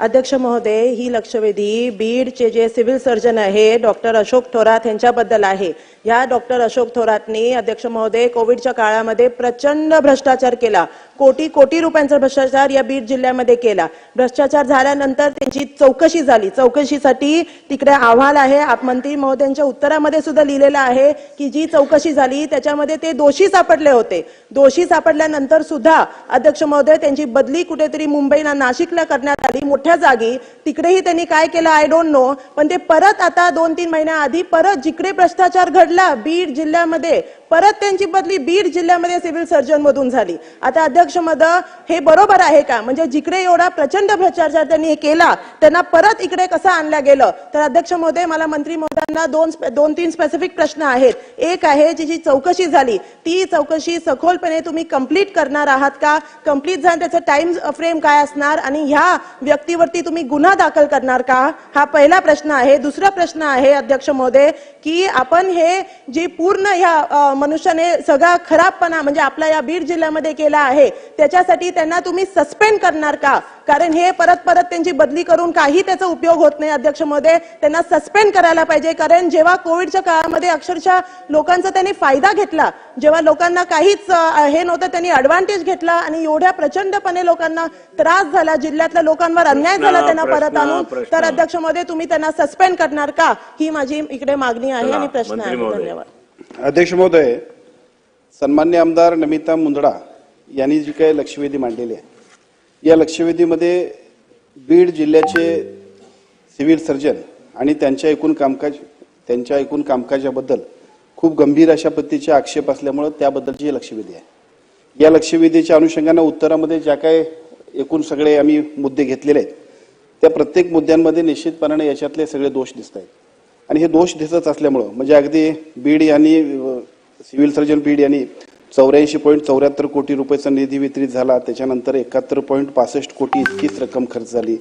अध्यक्ष महोदय ही लक्षवेधी बीडचे जे सिव्हिल सर्जन आहे डॉक्टर अशोक थोरात यांच्याबद्दल आहे. या डॉक्टर अशोक थोरातनी अध्यक्ष महोदय कोविडच्या काळामध्ये प्रचंड भ्रष्टाचार केला. कोटी कोटी रुपयांचा भ्रष्टाचार या बीड जिल्ह्यामध्ये केला. भ्रष्टाचार झाल्यानंतर त्यांची चौकशी झाली. चौकशीसाठी तिकडे अहवाल आहे. मंत्री महोदयांच्या उत्तरामध्ये सुद्धा लिहिलेलं आहे की जी चौकशी झाली त्याच्यामध्ये ते दोषी सापडले होते. दोषी सापडल्यानंतर सुद्धा अध्यक्ष महोदय त्यांची बदली कुठेतरी मुंबईला नाशिकला करण्यात आली. मोठ्या जागी. तिकडेही त्यांनी काय केलं आय डोंट नो पण ते परत आता दोन तीन महिन्याआधी परत जिकडे भ्रष्टाचार घडला बीड जिल्ह्यामध्ये परत त्यांची बदली बीड जिल्ह्यामध्ये सिव्हिल सर्जन मधून झाली. आता अध्यक्ष मद हे बरोबर आहे का? म्हणजे जिकडे एवढा प्रचंड भ्रष्टाचार त्यांनी केला त्यांना परत इकडे कसं आणलं गेलं? तर अध्यक्ष महोदय मला मंत्री दोन दोन तीन स्पेसिफिक प्रश्न आहेत. एक आहे जी जी चौकशी झाली. ती चौकशी सखोलपणे तुम्ही कंप्लीट करणार आहात का? कंप्लीट झालं त्याचं टाइम फ्रेम काय असणार? आणि ह्या व्यक्तीवरती तुम्ही गुन्हा दाखल करणार का? हा पहिला प्रश्न आहे. दुसरा प्रश्न आहे अध्यक्ष महोदय की आपण हे जे पूर्ण ह्या मनुष्याने सगळा खराबपणा म्हणजे आपल्या या बीड जिल्ह्यामध्ये केला आहे त्याच्यासाठी त्यांना तुम्ही सस्पेंड करणार का? कारण हे परत परत त्यांची बदली करून काही त्याचा उपयोग होत नाही अध्यक्ष महोदय त्यांना सस्पेंड करायला पाहिजे. कारण जेव्हा कोविडच्या काळामध्ये अक्षरशः लोकांचा त्यांनी फायदा घेतला जेव्हा लोकांना काहीच हे नव्हतं त्यांनी ऍडव्हान्टेज घेतला आणि एवढ्या प्रचंडपणे लोकांना त्रास झाला जिल्ह्यातल्या लोकांवर अन्याय झाला त्यांना परत आणून. तर अध्यक्ष महोदय तुम्ही त्यांना सस्पेंड करणार का? ही माझी इकडे मागणी आहे आणि प्रश्न आहे. धन्यवाद. अध्यक्ष महोदय सन्मान्य आमदार नमिता मुंदडा यांनी जी काही लक्षवेधी मांडलेली आहे या लक्षवेधीमध्ये बीड जिल्ह्याचे सिव्हिल सर्जन आणि त्यांच्या एकूण कामकाज त्यांच्या एकूण कामकाजाबद्दल खूप गंभीर अशा पद्धतीचे आक्षेप असल्यामुळं त्याबद्दलची ही लक्षवेधी आहे. या लक्षवेधीच्या अनुषंगानं उत्तरामध्ये ज्या काय एकूण सगळे आम्ही मुद्दे घेतलेले आहेत त्या प्रत्येक मुद्द्यांमध्ये निश्चितपणाने याच्यातले सगळे दोष दिसत आहेत. आणि हे दोष दिसत असल्यामुळं म्हणजे अगदी बीड यांनी सिव्हिल सर्जन बीड यांनी चौऱ्याऐंशी पॉईंट चौऱ्याहत्तर कोटी रुपयाचा निधी वितरित झाला. त्याच्यानंतर एकाहत्तर पॉईंट पासष्ट कोटी इतकीच रक्कम खर्च झाली.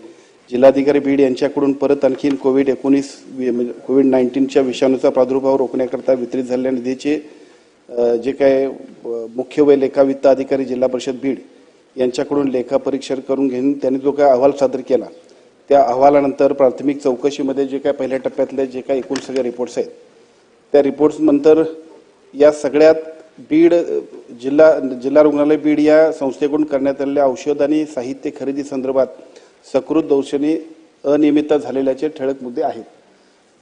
जिल्हाधिकारी बीड यांच्याकडून परत आणखीन कोविड एकोणीस म्हणजे कोविड नाईन्टीनच्या विषाणूचा प्रादुर्भाव रोखण्याकरता वितरित झालेल्या निधीचे जे काय मुख्य व लेखा वित्त अधिकारी जिल्हा परिषद बीड यांच्याकडून लेखा परीक्षण करून घेऊन त्यांनी जो काय अहवाल सादर केला त्या अहवालानंतर प्राथमिक चौकशीमध्ये जे काय पहिल्या टप्प्यातले जे काय एकूण सगळे रिपोर्ट्स आहेत त्या रिपोर्ट्सनंतर या सगळ्यात बीड जिल्हा जिल्हा रुग्णालय बीड या संस्थेकडून करण्यात आलेल्या औषध आणि साहित्य खरेदी संदर्भात सकृत दौर्शनी अनियमितता झालेल्याचे ठळक मुद्दे आहेत.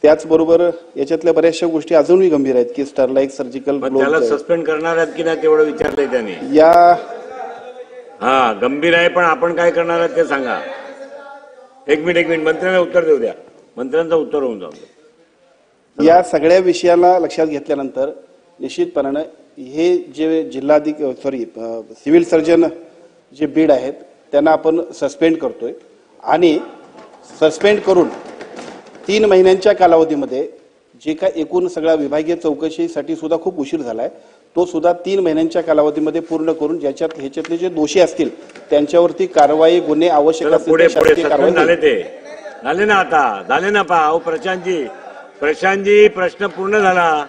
त्याचबरोबर याच्यातल्या बऱ्याचशा गोष्टी अजूनही गंभीर आहेत की स्टरलाईक सर्जिकल त्याला सस्पेंड करणार आहेत की नाही तेवढं विचारलंय त्यांनी. या हा गंभीर आहे पण आपण काय करणार आहात ते सांगा. एक मिनिट एक मिनिट. मंत्र्यांना उत्तर देऊ द्या. मंत्र्यांचं उत्तर होऊन जाऊ. या सगळ्या विषयाला लक्षात घेतल्यानंतर निश्चितपणानं हे जे जिल्हाधिक सॉरी सिव्हिल सर्जन जे बीड आहेत त्यांना आपण सस्पेंड करतोय. आणि सस्पेंड करून तीन महिन्यांच्या कालावधीमध्ये जे काय एकूण सगळ्या विभागीय चौकशीसाठी सुद्धा खूप उशीर झालाय तो सुद्धा तीन महिन्यांच्या कालावधीमध्ये पूर्ण करून ज्याच्यात ह्याच्यातले जे दोषी असतील त्यांच्यावरती कारवाई गुन्हे आवश्यक झाले झाले ना आता. झाले ना पा. प्रशांतजी. प्रशांतजी प्रश्न पूर्ण झाला.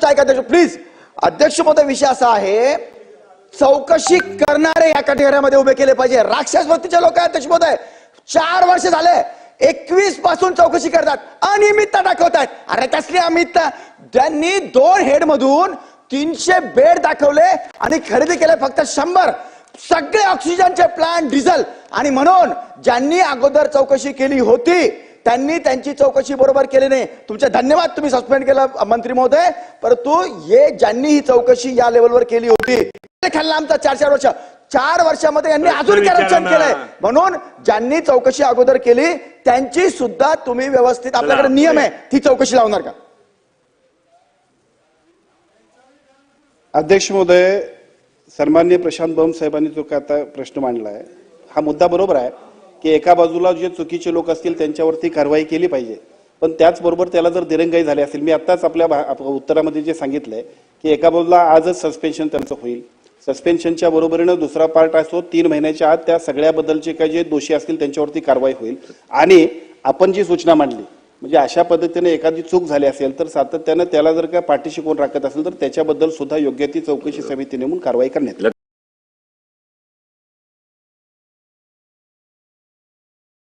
गोष्ट ऐका अध्यक्ष प्लीज अध्यक्ष विषय असा आहे चौकशी करणारे या कटेगऱ्यामध्ये उभे केले पाहिजे. राक्षस वस्तीचे लोक आहेत अध्यक्ष चार वर्ष झाले एकवीसपासून चौकशी करतात अनियमितता दाखवतात अरे कसली अनियमितता? त्यांनी दोन हेड मधून तीनशे बेड दाखवले आणि खरेदी केले फक्त शंभर. सगळे ऑक्सिजनचे प्लांट डिझेल आणि म्हणून ज्यांनी अगोदर चौकशी केली होती त्यांनी त्यांची चौकशी बरोबर केली नाही. तुमचे धन्यवाद तुम्ही सस्पेंड केलं मंत्री महोदय. परंतु हे ज्यांनी ही चौकशी या लेवलवर केली होती खाल्लं आमचा चार चार वर्ष. चार वर्षामध्ये यांनी अजून करप्शन. केलंय. म्हणून ज्यांनी चौकशी अगोदर केली त्यांची सुद्धा तुम्ही व्यवस्थित आपल्याकडे नियम आहे. ती चौकशी लावणार का? अध्यक्ष महोदय सन्मान्य प्रशांत बम साहेबांनी जो काय आता प्रश्न मांडला आहे हा मुद्दा बरोबर आहे. की एका बाजूला जे चुकीचे लोक असतील त्यांच्यावरती कारवाई केली पाहिजे. पण त्याचबरोबर त्याला जर दिरंगाई झाली असेल मी आत्ताच आपल्या भा- उत्तरामध्ये जे सांगितलंय की एका बाजूला आजच सस्पेन्शन त्यांचं होईल. सस्पेन्शनच्या बरोबरीनं दुसरा पार्ट असतो तीन महिन्याच्या आत त्या सगळ्याबद्दलचे काही जे दोषी असतील त्यांच्यावरती कारवाई होईल. आणि आपण जी सूचना मांडली म्हणजे अशा पद्धतीने एखादी चूक झाली असेल तर सातत्यानं त्याला जर का पाठीशी कोण राखत असेल तर त्याच्याबद्दल सुद्धा योग्य ती चौकशी समिती नेमून कारवाई करण्यात येईल.